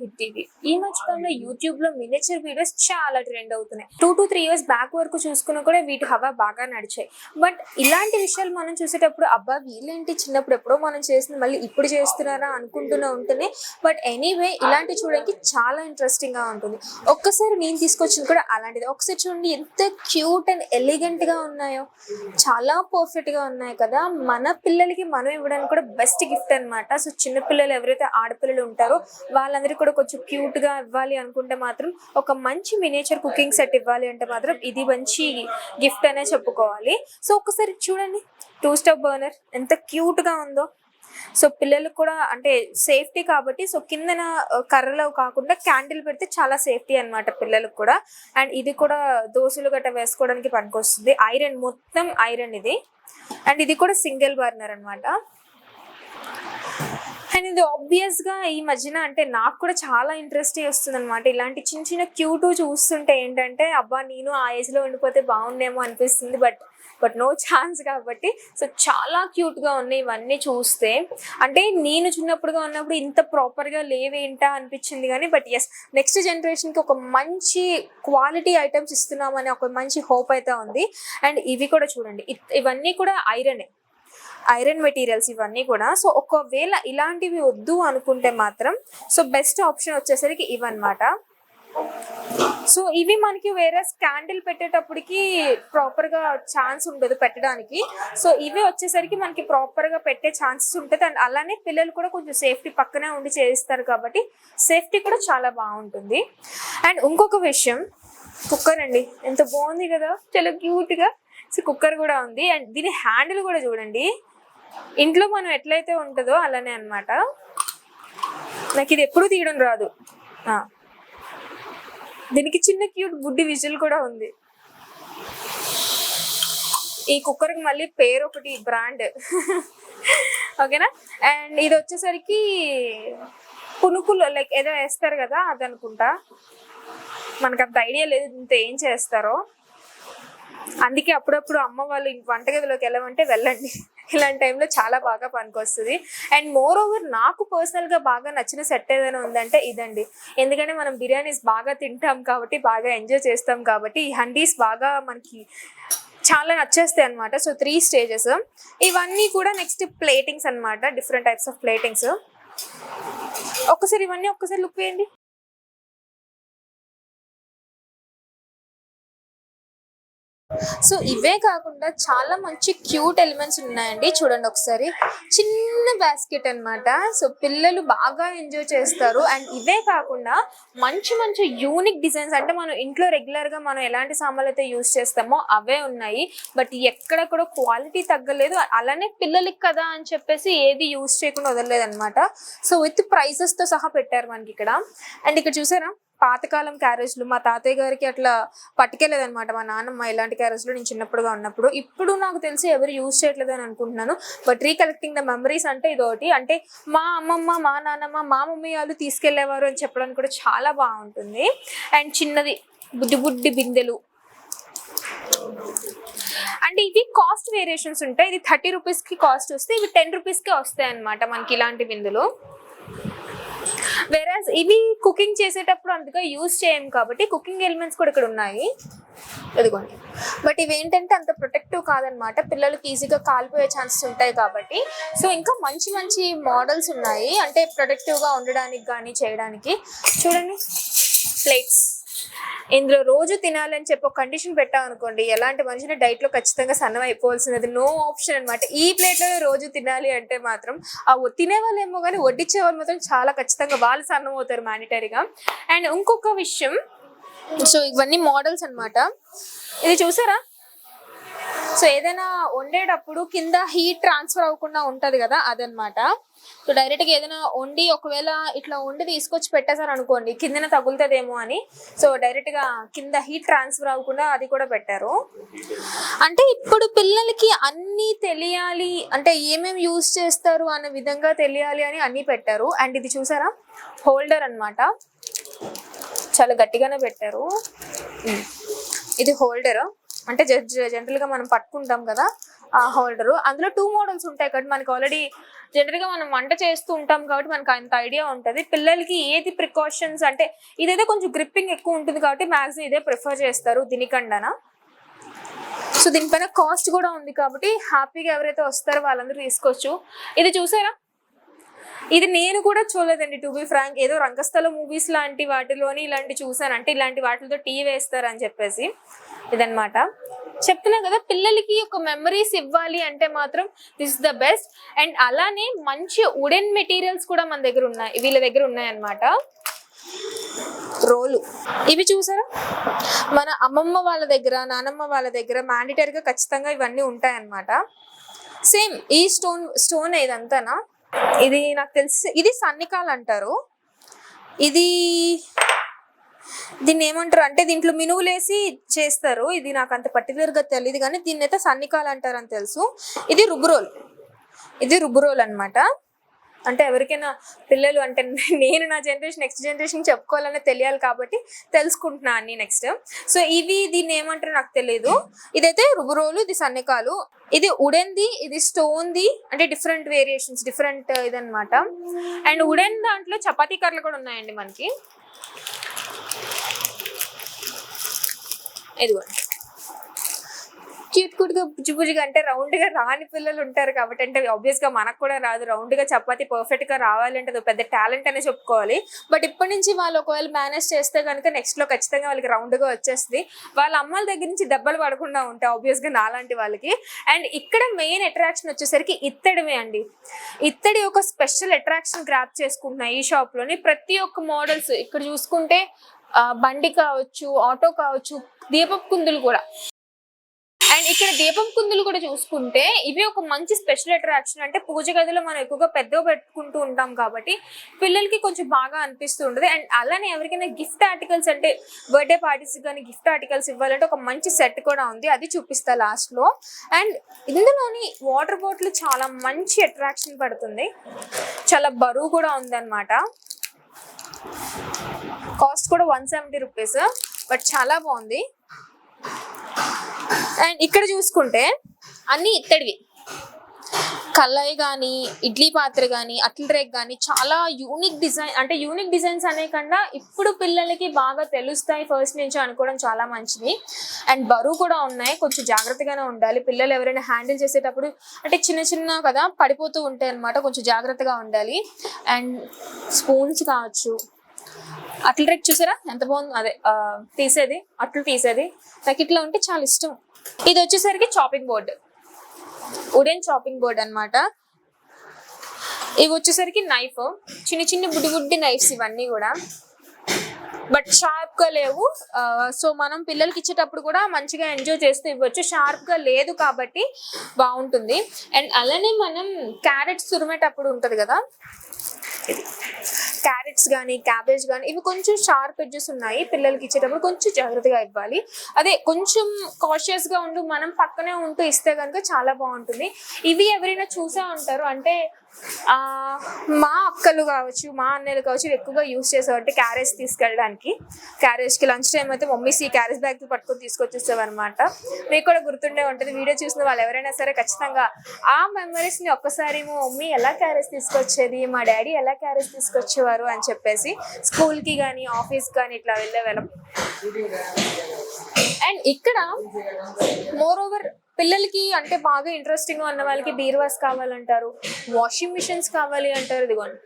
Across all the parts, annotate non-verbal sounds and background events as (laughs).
Hit TV ఈ కాలంలో యూట్యూబ్లో మినిచర్ వీడియోస్ చాలా ట్రెండ్ అవుతున్నాయి. Two to three years back వరకు చూసుకున్నా కూడా వీటి హవా బాగా నడిచాయి. బట్ ఇలాంటి విషయాలు మనం చూసేటప్పుడు అబ్బా వీళ్ళేంటి చిన్నప్పుడు ఎప్పుడో మనం చేసింది మళ్ళీ ఇప్పుడు చేస్తున్నారా అనుకుంటూనే ఉంటుంది బట్ ఎనీవే ఇలాంటి చూడడానికి చాలా ఇంట్రెస్టింగ్గా ఉంటుంది. ఒక్కసారి నేను తీసుకొచ్చింది కూడా అలాంటిది. ఒకసారి చూడండి ఎంత క్యూట్ అండ్ ఎలిగెంట్గా ఉన్నాయో. చాలా పర్ఫెక్ట్గా ఉన్నాయి కదా. మన పిల్లలకి మనం ఇవ్వడానికి కూడా బెస్ట్ గిఫ్ట్ అన్నమాట. సో చిన్న పిల్లలు ఎవరైతే ఆడపిల్లలు ఉంటారో వాళ్ళందరికీ కూడా కొంచెం క్యూట్గా ఇవ్వాలి అనుకుంటే మాత్రం ఒక మంచి మినేచర్ కుకింగ్ సెట్ ఇవ్వాలి అంటే మాత్రం ఇది మంచి గిఫ్ట్ అనే చెప్పుకోవాలి. సో ఒకసారి చూడండి. టూ స్టవ్ బర్నర్ ఎంత క్యూట్గా ఉందో. సో పిల్లలకు కూడా అంటే సేఫ్టీ కాబట్టి సో కిందన uh, కర్రలో కాకుండా క్యాండిల్ పెడితే చాలా సేఫ్టీ అన్నమాట పిల్లలకు కూడా. అండ్ ఇది కూడా దోశలు గట్ట వేసుకోవడానికి పనికొస్తుంది. ఐరన్ మొత్తం ఐరన్ ఇది. అండ్ ఇది కూడా సింగిల్ బర్నర్ అన్నమాట. అండ్ ఇది ఆబ్వియస్గా ఈ మధ్యన అంటే నాకు కూడా చాలా ఇంట్రెస్టే వస్తుంది అనమాట ఇలాంటి చిన్న చిన్న క్యూట్ చూస్తుంటే ఏంటంటే అబ్బా నేను ఆ ఏజ్లో ఉండిపోతే బాగుండేమో అనిపిస్తుంది బట్ బట్ నో ఛాన్స్ కాబట్టి. సో చాలా క్యూట్గా ఉన్నాయి ఇవన్నీ చూస్తే. అంటే నేను చిన్నప్పుడుగా ఉన్నప్పుడు ఇంత ప్రాపర్గా లేవేంటా అనిపించింది కానీ బట్ ఎస్ నెక్స్ట్ జనరేషన్కి ఒక మంచి క్వాలిటీ ఐటమ్స్ ఇస్తున్నామని ఒక మంచి హోప్ అయితే ఉంది. అండ్ ఇవి కూడా చూడండి. ఇవన్నీ కూడా ఐరనే ఐరన్ మెటీరియల్స్ ఇవన్నీ కూడా. సో ఒకవేళ ఇలాంటివి వద్దు అనుకుంటే మాత్రం సో బెస్ట్ ఆప్షన్ వచ్చేసరికి ఇవన్నమాట. సో ఇవి మనకి వేరే క్యాండిల్ పెట్టేటప్పటికి ప్రాపర్గా ఛాన్స్ ఉండదు పెట్టడానికి. సో ఇవి వచ్చేసరికి మనకి ప్రాపర్గా పెట్టే ఛాన్సెస్ ఉంటుంది. అండ్ అలానే పిల్లలు కూడా కొంచెం సేఫ్టీ పక్కనే ఉండి చేస్తారు కాబట్టి సేఫ్టీ కూడా చాలా బాగుంటుంది. అండ్ ఇంకొక విషయం కుక్కర్ అండి. ఎంత బాగుంది కదా. చాలా క్యూట్గా. సో కుక్కర్ కూడా ఉంది. అండ్ దీని హ్యాండిల్ కూడా చూడండి. ఇంట్లో మనం ఎట్లయితే ఉంటుందో అలానే అనమాట నాకు ఇది ఎప్పుడు తీయడం రాదు. దీనికి చిన్న క్యూట్ బుడ్డి విజిల్ కూడా ఉంది. ఈ కుక్కర్కి మళ్ళీ పేరు ఒకటి బ్రాండ్. ఓకేనా? అండ్ ఇది వచ్చేసరికి పునుకులు లైక్ ఏదో వేస్తారు కదా అది అనుకుంటా మనకు అంత ఐడియా లేదు ఇంత ఏం చేస్తారో. అందుకే అప్పుడప్పుడు అమ్మ వాళ్ళు వంటగదిలోకి వెళ్ళమంటే వెళ్ళండి. ఇలాంటి టైంలో చాలా బాగా పనికొస్తుంది. అండ్ మోర్ ఓవర్ నాకు పర్సనల్గా బాగా నచ్చిన సెట్ ఏదైనా ఉందంటే ఇదండి. ఎందుకంటే మనం బిర్యానీస్ బాగా తింటాం కాబట్టి బాగా ఎంజాయ్ చేస్తాం కాబట్టి ఈ హండీస్ బాగా మనకి చాలా నచ్చేస్తాయి అనమాట సో త్రీ స్టేజెస్ ఇవన్నీ కూడా నెక్స్ట్ ప్లేటింగ్స్ అన్నమాట. డిఫరెంట్ టైప్స్ ఆఫ్ ప్లేటింగ్స్ ఒక్కసారి ఇవన్నీ ఒక్కసారి లుక్ వేయండి. సో ఇవే కాకుండా చాలా మంచి క్యూట్ ఎలిమెంట్స్ ఉన్నాయండి. చూడండి ఒకసారి. చిన్న బాస్కెట్ అన్నమాట. సో పిల్లలు బాగా ఎంజాయ్ చేస్తారు. అండ్ ఇవే కాకుండా మంచి మంచి యూనిక్ డిజైన్స్ అంటే మనం ఇంట్లో రెగ్యులర్గా మనం ఎలాంటి సామాన్లు అయితే యూస్ చేస్తామో అవే ఉన్నాయి. బట్ ఎక్కడ కూడా క్వాలిటీ తగ్గలేదు. అలానే పిల్లలకి కదా అని చెప్పేసి ఏది యూస్ చేయకుండా వదలలేదు అనమాట సో విత్ ప్రైసెస్తో సహా పెట్టారు మనకి ఇక్కడ. అండ్ ఇక్కడ చూసారా? పాతకాలం క్యారేజ్లు మా తాతయ్య గారికి అట్లా పట్టుకెళ్ళేదన్నమాట. మా నాన్నమ్మ ఇలాంటి క్యారేజ్లో నేను చిన్నప్పుడుగా ఉన్నప్పుడు. ఇప్పుడు నాకు తెలిసి ఎవరు యూజ్ చేయట్లేదు అని అనుకుంటున్నాను. బట్ రీకలెక్టింగ్ ద మెమరీస్ అంటే ఇదొకటి. అంటే మా అమ్మమ్మ మా నాన్నమ్మ మా మమ్మీ వాళ్ళు తీసుకెళ్ళేవారు అని చెప్పడానికి కూడా చాలా బాగుంటుంది. అండ్ చిన్నది బుడ్డి బుడ్డి బిందెలు. అండ్ ఇవి కాస్ట్ వేరియేషన్స్ ఉంటాయి. ఇది థర్టీ రూపీస్కి కాస్ట్ వస్తే ఇవి టెన్ రూపీస్కి వస్తాయి అనమాట మనకి ఇలాంటి బిందులు. వేరే ఇవి కుకింగ్ చేసేటప్పుడు అంతగా యూజ్ చేయం కాబట్టి కుకింగ్ ఎలిమెంట్స్ కూడా ఇక్కడ ఉన్నాయి. ఇదిగోండి. బట్ ఇవి ఏంటంటే అంత ప్రొటెక్టివ్ కాదనమాట. పిల్లలకి ఈజీగా కాలిపోయే ఛాన్సెస్ ఉంటాయి కాబట్టి. సో ఇంకా మంచి మంచి మోడల్స్ ఉన్నాయి. అంటే ప్రొటెక్టివ్గా ఉండడానికి కానీ చేయడానికి. చూడండి. ప్లేట్స్ ఇందులో రోజు తినాలని చెప్పి ఒక కండిషన్ పెట్టాం అనుకోండి ఎలాంటి మనిషిని డైట్లో ఖచ్చితంగా సన్నం అయిపోవాల్సినది నో ఆప్షన్ అనమాట ఈ ప్లేట్లో రోజు తినాలి అంటే మాత్రం ఆ తినే వాళ్ళు ఏమో కానీ వడ్డించే వాళ్ళు మాత్రం చాలా ఖచ్చితంగా వాళ్ళు సన్నం అవుతారు మానిటరీగా అండ్ ఇంకొక విషయం సో ఇవన్నీ మోడల్స్ అన్నమాట. ఇది చూసారా? సో ఏదైనా వండేటప్పుడు కింద హీట్ ట్రాన్స్ఫర్ అవ్వకుండా ఉంటది కదా అదనమాట సో డైరెక్ట్గా ఏదైనా వండి ఒకవేళ ఇట్లా వండి తీసుకొచ్చి పెట్టేశారు అనుకోండి కిందన తగులుతుందేమో అని. సో డైరెక్ట్గా కింద హీట్ ట్రాన్స్ఫర్ అవ్వకుండా అది కూడా పెట్టారు. అంటే ఇప్పుడు పిల్లలకి అన్ని తెలియాలి అంటే ఏమేమి యూజ్ చేస్తారు అనే విధంగా తెలియాలి అని అన్ని పెట్టారు. అండ్ ఇది చూసారా? హోల్డర్ అన్నమాట. చాలా గట్టిగానే పెట్టారు. Hmm. ఇది హోల్డర్ అంటే జనరల్గా మనం పట్టుకుంటాం కదా ఆ హోల్డర్. అందులో టూ మోడల్స్ ఉంటాయి కాబట్టి మనకి ఆల్రెడీ జనరల్గా మనం వంట చేస్తూ ఉంటాం కాబట్టి మనకు అంత ఐడియా ఉంటది. పిల్లలకి ఏది ప్రికాషన్స్ అంటే ఇదైతే కొంచెం గ్రిప్పింగ్ ఎక్కువ ఉంటుంది కాబట్టి మ్యాక్సిమం ఇదే ప్రిఫర్ చేస్తారు దీనికండనా. సో దీనిపైన కాస్ట్ కూడా ఉంది కాబట్టి హ్యాపీగా ఎవరైతే వస్తారో వాళ్ళందరూ తీసుకోవచ్చు. ఇది చూసారా? ఇది నేను కూడా చూడలేదండి టు బి ఫ్రాంక్ ఏదో రంగస్థల మూవీస్ లాంటి వాటిలోని ఇలాంటి చూసాను అంటే ఇలాంటి వాటితో టీ వేస్తారని చెప్పేసి. ఇదనమాట చెప్తున్నా కదా పిల్లలకి ఒక మెమరీస్ ఇవ్వాలి అంటే మాత్రం దిస్ ద బెస్ట్ అండ్ అలానే మంచి వుడెన్ మెటీరియల్స్ కూడా మన దగ్గర ఉన్నాయి వీళ్ళ దగ్గర ఉన్నాయన్నమాట. రోలు. ఇవి చూసారా? మన అమ్మమ్మ వాళ్ళ దగ్గర నానమ్మ వాళ్ళ దగ్గర మ్యాండిటరీగా ఖచ్చితంగా ఇవన్నీ ఉంటాయన్నమాట. సేమ్ ఈ స్టోన్ స్టోన్ ఇదంతానా? ఇది నాకు తెలిసి ఇది సన్నికాలు అంటారు. ఇది దీన్ని ఏమంటారు? అంటే దీంట్లో మినువులేసి చేస్తారు. ఇది నాకు అంత పర్టికులర్గా గా తెలియదు కానీ దీన్ని అయితే సన్నికాలు అంటారు అని తెలుసు. ఇది రుబ్బురోల్. ఇది రుబ్బురోల్ అన్నమాట. అంటే ఎవరికైనా పిల్లలు అంటే (laughs) నేను నా జనరేషన్ నెక్స్ట్ జనరేషన్ చెప్పుకోవాలని తెలియాలి కాబట్టి తెలుసుకుంటున్నా అన్ని నెక్స్ట్. సో ఇవి దీన్ని ఏమంటారు నాకు తెలియదు ఇదైతే రుబురోలు ఇది సన్నకాలు. ఇది ఉడెన్ది ఇది స్టోన్ది అంటే డిఫరెంట్ వేరియేషన్స్ డిఫరెంట్ ఇదన్నమాట. అండ్ ఉడెన్ దాంట్లో చపాతీ కర్రలు కూడా ఉన్నాయండి మనకి. ఇదిగోండి. క్యూట్ క్యూట్ బుజ్జి బుజ్జిగా అంటే రౌండ్గా రాని పిల్లలు ఉంటారు కాబట్టి అంటే ఆబ్వియస్గా మనకు కూడా రాదు. రౌండ్గా చపాతి పర్ఫెక్ట్గా రావాలి అంటే అది పెద్ద టాలెంట్ అనే చెప్పుకోవాలి. బట్ ఇప్పటి నుంచి వాళ్ళు ఒకవేళ మేనేజ్ చేస్తే కనుక నెక్స్ట్లో ఖచ్చితంగా వాళ్ళకి రౌండ్గా వచ్చేస్తుంది. వాళ్ళ అమ్మల దగ్గర నుంచి దెబ్బలు పడకుండా ఉంటాయి ఆబ్వియస్గా నాలాంటి వాళ్ళకి. అండ్ ఇక్కడ మెయిన్ అట్రాక్షన్ వచ్చేసరికి ఇత్తడివే అండి. ఇత్తడి ఒక స్పెషల్ అట్రాక్షన్ గ్రాప్ చేసుకుంటున్నాయి ఈ షాప్లోని ప్రతి ఒక్క మోడల్స్ ఇక్కడ చూసుకుంటే బండి కావచ్చు ఆటో కావచ్చు దీపపు కుందులు కూడా. అండ్ ఇక్కడ దీపం కుందులు కూడా చూసుకుంటే ఇవి ఒక మంచి స్పెషల్ అట్రాక్షన్. అంటే పూజ గదిలో మనం ఎక్కువగా పెద్దగా పెట్టుకుంటూ ఉంటాం కాబట్టి పిల్లలకి కొంచెం బాగా అనిపిస్తూ ఉంటుంది అండ్ అలానే ఎవరికైనా గిఫ్ట్ ఆర్టికల్స్ అంటే బర్త్డే పార్టీస్ కానీ గిఫ్ట్ ఆర్టికల్స్ ఇవ్వాలంటే ఒక మంచి సెట్ కూడా ఉంది. అది చూపిస్తా లాస్ట్లో. అండ్ ఇందులోని వాటర్ బాటిల్ చాలా మంచి అట్రాక్షన్ పడుతుంది. చాలా బరువు కూడా ఉందన్నమాట. కాస్ట్ కూడా వన్ సెవెంటీ రూపీస్ బట్ చాలా బాగుంది. అండ్ ఇక్కడ చూసుకుంటే అన్ని ఇత్తడివి. కళాయి కానీ ఇడ్లీ పాత్ర కానీ అట్ల రేక్ కానీ చాలా యూనిక్ డిజైన్ అంటే యూనిక్ డిజైన్స్ అనే కన్నా ఇప్పుడు పిల్లలకి బాగా తెలుస్తాయి ఫస్ట్ నుంచి అనుకోవడం చాలా మంచిది. అండ్ బరువు కూడా ఉన్నాయి కొంచెం జాగ్రత్తగానే ఉండాలి. పిల్లలు ఎవరైనా హ్యాండిల్ చేసేటప్పుడు అంటే చిన్న చిన్న కదా పడిపోతూ ఉంటాయి అనమాట కొంచెం జాగ్రత్తగా ఉండాలి. అండ్ స్పూన్స్ కావచ్చు అట్ల రేక్ చూసారా? ఎంత బాగుంది. అదే తీసేది అట్లు తీసేది. నాకు ఇట్లా ఉంటే చాలా ఇష్టం. ఇది వచ్చేసరికి chopping board wooden chopping board అనమాట ఇవి వచ్చేసరికి నైఫ్ చిన్న చిన్న బుడ్డి బుడ్డి నైఫ్స్ ఇవన్నీ కూడా. బట్ షార్ప్గా లేవు. సో మనం పిల్లలకి ఇచ్చేటప్పుడు కూడా మంచిగా ఎంజాయ్ చేస్తూ ఇవ్వచ్చు. షార్ప్గా లేదు కాబట్టి బాగుంటుంది. అండ్ అలానే మనం క్యారెట్స్ తురిమేటప్పుడు ఉంటుంది కదా క్యారెట్స్ కానీ క్యాబేజ్ కానీ ఇవి కొంచెం షార్ప్ ఎడ్జెస్ ఉన్నాయి పిల్లలకి ఇచ్చేటప్పుడు కొంచెం జాగ్రత్తగా ఇవ్వాలి. అదే కొంచెం కాషియస్గా ఉంటూ మనం పక్కనే ఉంటూ ఇస్తే కనుక చాలా బాగుంటుంది. ఇవి ఎవరైనా చూసే ఉంటారు? అంటే మా అక్కలు కావచ్చు మా అన్నయ్యలు కావచ్చు ఎక్కువగా యూస్ చేసేవారు. అంటే క్యారేజ్ తీసుకెళ్ళడానికి. క్యారేజ్కి లంచ్ టైం అయితే మమ్మీస్ ఈ క్యారేజ్ బ్యాగ్ పట్టుకొని తీసుకొచ్చేసేవారు అనమాట మీకు కూడా గుర్తుండే ఉంటుంది. వీడియో చూసిన వాళ్ళు ఎవరైనా సరే ఖచ్చితంగా ఆ మెమరీస్ని ఒక్కసారి మమ్మీ ఎలా క్యారేజ్ తీసుకొచ్చేది? మా డాడీ ఎలా క్యారేజ్ తీసుకొచ్చేవారు అని చెప్పేసి స్కూల్కి కానీ ఆఫీస్ కానీ ఇట్లా వెళ్ళే వెళ్ళం అండ్ ఇక్కడ మోర్ ఓవర్ పిల్లలకి అంటే బాగా ఇంట్రెస్టింగ్ ఉన్న వాళ్ళకి బీర్వాస్ కావాలంటారు వాషింగ్ మిషన్స్ కావాలి అంటారు ఇదిగోండి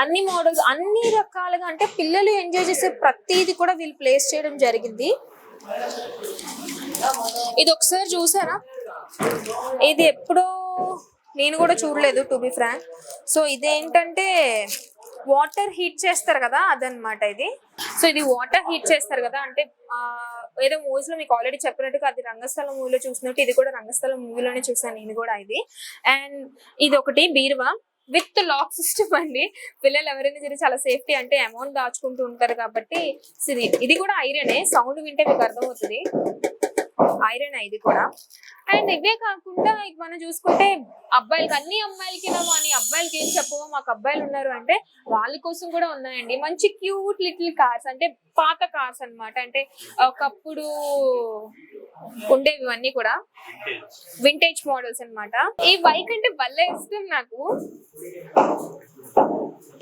అన్ని మోడల్స్ అన్ని రకాలుగా అంటే పిల్లలు ఎంజాయ్ చేసే ప్రతిది కూడా వీళ్ళు ప్లేస్ చేయడం జరిగింది. ఇది ఒకసారి చూసారా? ఇది ఎప్పుడో నేను కూడా చూడలేదు టు బి ఫ్రాంక్ సో ఇదేంటంటే వాటర్ హీట్ చేస్తారు కదా అదనమాట ఇది. సో ఇది వాటర్ హీట్ చేస్తారు కదా అంటే ఏదో మూవీస్లో మీకు ఆల్రెడీ చెప్పినట్టుగా అది రంగస్థలం మూవీలో చూసినట్టు ఇది కూడా రంగస్థలం మూవీలోనే చూసాను నేను కూడా ఇది. అండ్ ఇది ఒకటి బీరువా. విత్ లాక్ సిస్టమ్ అండి. పిల్లలు ఎవరైనా సరే చాలా సేఫ్టీ అంటే అమౌంట్ దాచుకుంటూ ఉంటారు కాబట్టి ఇది ఇది కూడా ఐరనే సౌండ్ వింటే మీకు అర్థమవుతుంది. ఐరన్ ఇది కూడా. అండ్ ఇవే కాకుండా ఇక మనం చూసుకుంటే అబ్బాయిలకి అన్ని అమ్మాయిలకి అని అబ్బాయిలకి ఏం చెప్పవో మాకు అబ్బాయిలు ఉన్నారు అంటే వాళ్ళ కోసం కూడా ఉన్నాయండి. మంచి క్యూట్ లిటిల్ కార్స్ అంటే పాత కార్స్ అన్నమాట. అంటే ఒకప్పుడు ఉండేవి ఇవన్నీ కూడా. వింటేజ్ మోడల్స్ అన్నమాట. ఈ బైక్ అంటే భలే ఇష్టం నాకు.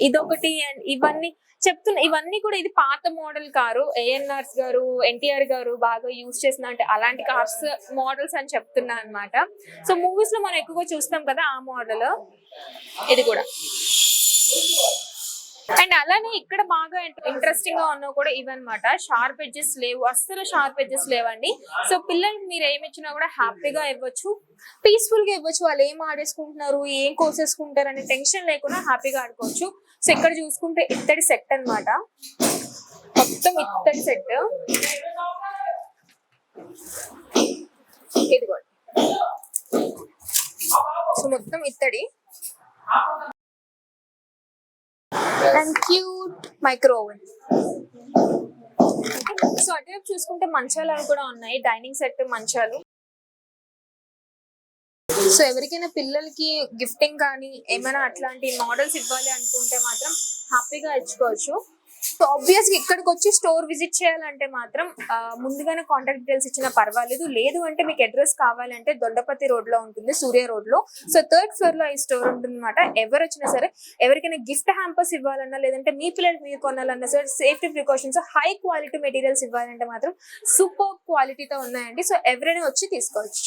ఇదొకటి ఇవన్నీ చెప్తున్నా ఇవన్నీ కూడా ఇది పాత మోడల్ కారు. ఏఎన్ఆర్స్ గారు ఎన్టీఆర్ గారు బాగా యూజ్ చేసిన అంటే అలాంటి కార్స్ మోడల్స్ అని చెప్తున్నా అన్నమాట. సో మూవీస్లో మనం ఎక్కువగా చూస్తాం కదా ఆ మోడల్ ఇది కూడా. అండ్ అలానే ఇక్కడ బాగా ఇంట్రెస్టింగ్గా ఉన్నా కూడా ఇవన్నమాట. షార్ప్ ఎడ్జెస్ లేవు అస్సలు షార్ప్ ఎడ్జెస్ లేవండి. సో పిల్లలకి మీరు ఏమి ఇచ్చినా కూడా హ్యాపీగా ఇవ్వచ్చు. పీస్ఫుల్గా ఇవ్వచ్చు. వాళ్ళు ఏం ఆడేసుకుంటున్నారు ఏం కోసేసుకుంటారు అనే టెన్షన్ లేకుండా హ్యాపీగా ఆడుకోవచ్చు. సో ఇక్కడ చూసుకుంటే ఇత్తడి సెట్ అన్నమాట. మొత్తం ఇత్తడి సెట్ ఇదిగోండి. సో మొత్తం ఇత్తడి. And cute micro oven so అటువైపు చూసుకుంటే మంచాలు అవి కూడా ఉన్నాయి. డైనింగ్ సెట్ మంచాలు. సో ఎవరికైనా పిల్లలకి గిఫ్టింగ్ కానీ ఏమైనా అట్లాంటి మోడల్స్ ఇవ్వాలి అనుకుంటే మాత్రం హ్యాపీగా ఇచ్చుకోవచ్చు. సో ఆబ్వియస్గా ఇక్కడికి వచ్చి స్టోర్ విజిట్ చేయాలంటే మాత్రం ముందుగానే కాంటాక్ట్ డీటెయిల్స్ ఇచ్చినా పర్వాలేదు. లేదు అంటే మీకు అడ్రస్ కావాలంటే దొండపతి రోడ్లో ఉంటుంది సూర్య రోడ్లో సో థర్డ్ ఫ్లోర్లో ఈ స్టోర్ ఉంటుంది అనమాట ఎవరు వచ్చినా సరే ఎవరికైనా గిఫ్ట్ హ్యాంపర్స్ ఇవ్వాలన్నా లేదంటే మీ పిల్లలకి మీరు కొనాలన్నా సరే safety precautions high quality materials ఇవ్వాలంటే మాత్రం సూపర్ క్వాలిటీతో ఉన్నాయండి. సో ఎవరైనా వచ్చి తీసుకోవచ్చు.